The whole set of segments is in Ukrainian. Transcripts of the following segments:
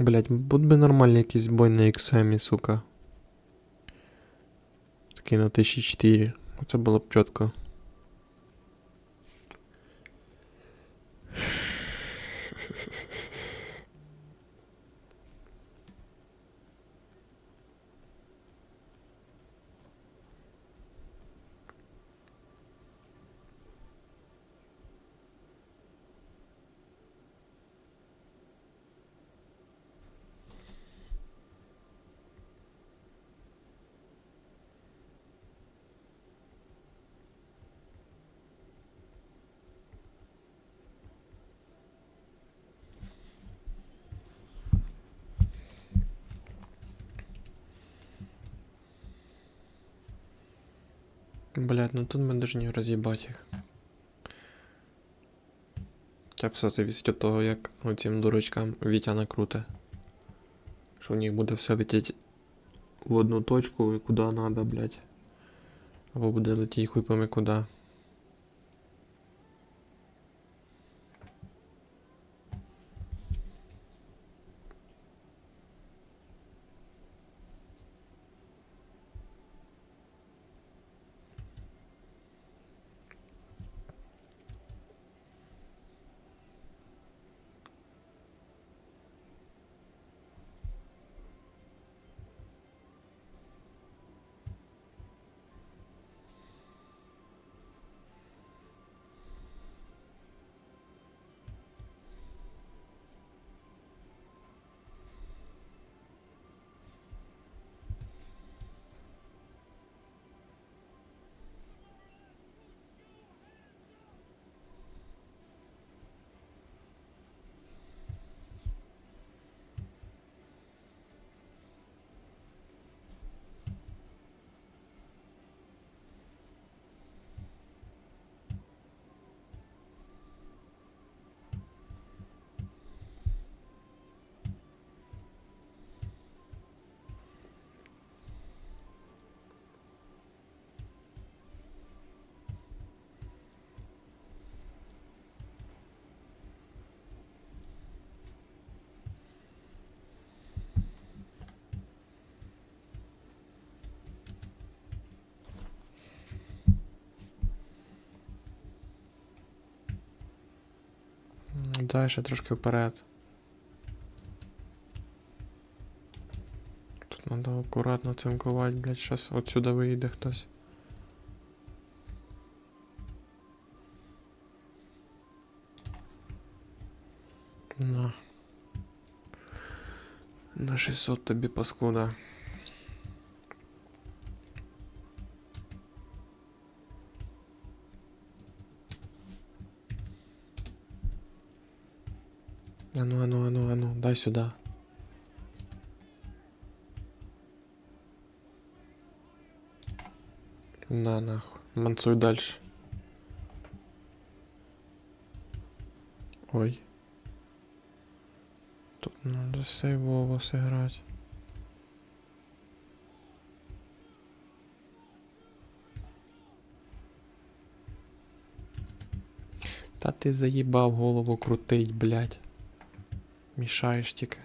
Блять, будь би нормальний якийсь бой на XM, сука. Такий на 1004. Оце було б чітко. Блять, ну тут мы должны разъебать их. Хоча все зависить від того, як ну, цим дурочкам Вітя накруте. Що в них буде все летіти в одну точку і куди надо, блять. Або буде летіти хуй пойми куди. Дай ще трошки вперед. Тут треба акуратно цинкувати, блядь, зараз отсюда вийде хтось. На. На 600 тобі паскуда. Ану, ану, ану, ану, дай сюда. На нахуй. Мансуй дальше. Ой. Тут надо сейвово сыграть. Та ти заїбав голову крутить, блядь. Мішаєш тільки.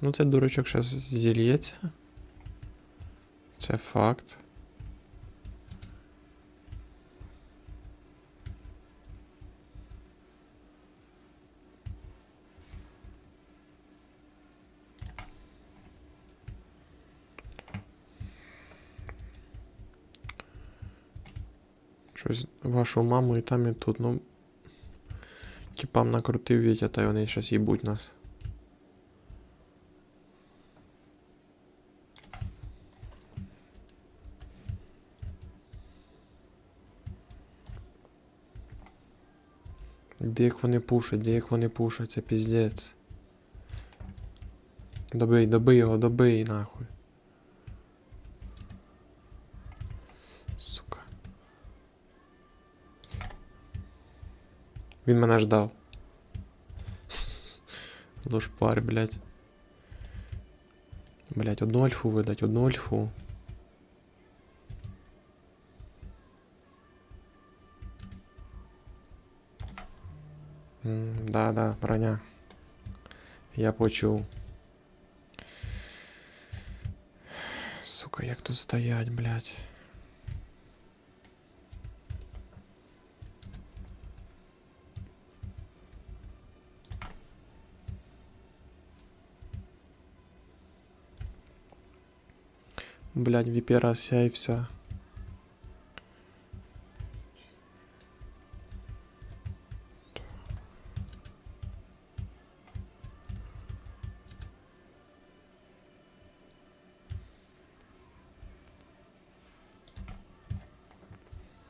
Ну, це дурачок зараз зільється. Це факт. Щось вашу маму і там і тут, ну. Типам накрутив Вітя, та й вони щас їбуть нас. Де як вони пушать, де як вони пушать, це піздець. Добий, добий його, добий нахуй. Сука. Він мене ждав. Лошпар, блядь. Блядь, одну альфу видать, одну альфу. М, Да, да, броня. Я почув. Сука, як тут стоять, блядь. Блядь, випера сяйвся.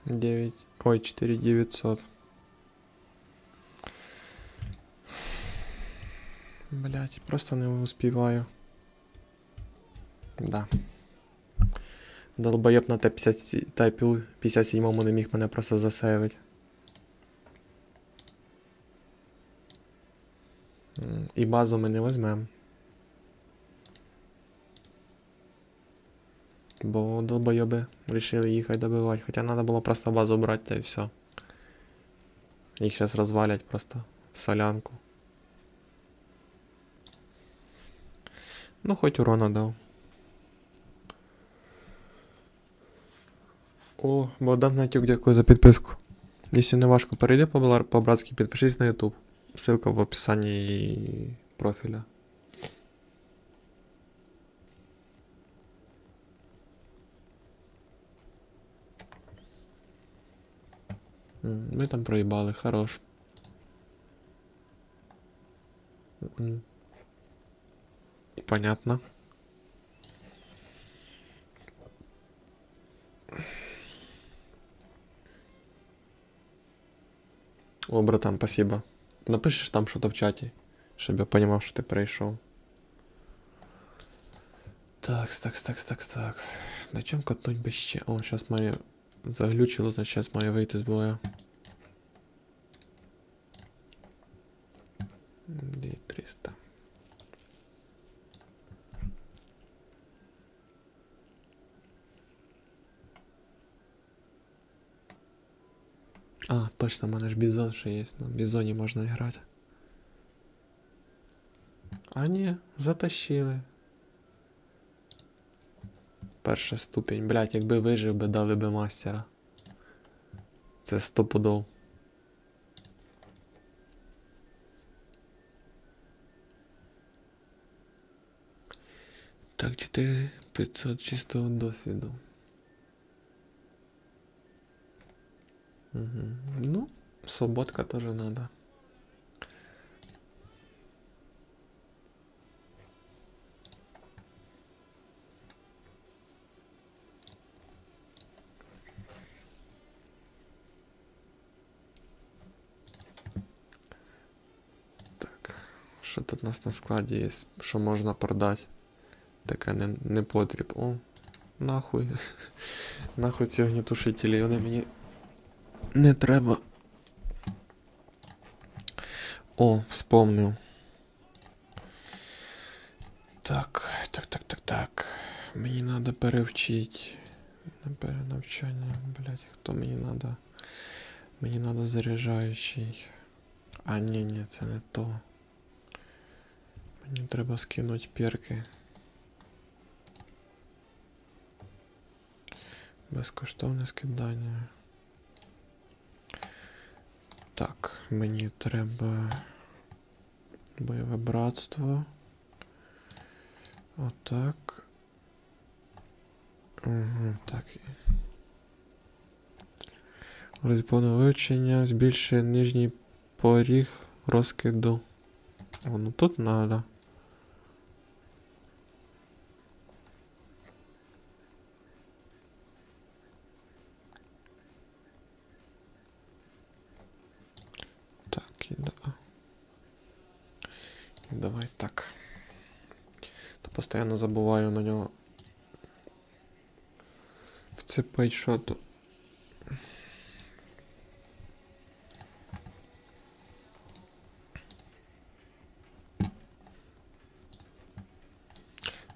Девять, ой, четыре девятьсот. Блять, просто не успеваю. Да. Долбоєб на Т-50 тайпу 57 не міг мене просто засейвить. М, І базу ми не візьмемо. Бо долбойоби вирішили їхати добивати. Хоча треба було просто базу брати та і все. Їх зараз розвалять просто в солянку. Ну, хоч урона дав. О, Богдан Натюк, дякую за підписку. Якщо не важко, перейди по- по-братськи, підпишись на YouTube. Ссылка в описанні профіля. Ми там проїбали, хорош. Понятно. О, братан, спасибо. Напишеш там що-то в чаті, щоб я понимав, що ти прийшов. Такс, такс, такс, такс, такс. На чому катнуть би ще? О, зараз має заглючило, значить зараз має вийти з бою. А, точно, в мене ж бізон ще є. На бізоні можна грати. А ні, затащили. Перша ступінь. Блять, якби вижив би, дали би мастера. Це стопудов. Так, 4500 чистого досвіду. Угу. Ну, свободка тоже надо. Так, що тут у нас на складі є, що можна продати? Таке не, не потріб. О, нахуй. нахуй ці огнітушителі, вони мені не треба. О, вспомнив. Так, так, так, так, так. Мені треба перевчити. На перенавчання, блять, хто мені треба? Мені треба заряджаючий. А, ні, ні, це не то. Мені треба скинути перки. Безкоштовне скидання. Так, мені треба бойове братство. Отак. Угу, так. Розповне вивчення збільшує нижній поріг розкиду. О, ну тут надо. Так, і да. І Давай так. То постійно забуваю на нього вцепить що-то.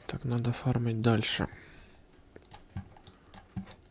Так, надо фармить дальше.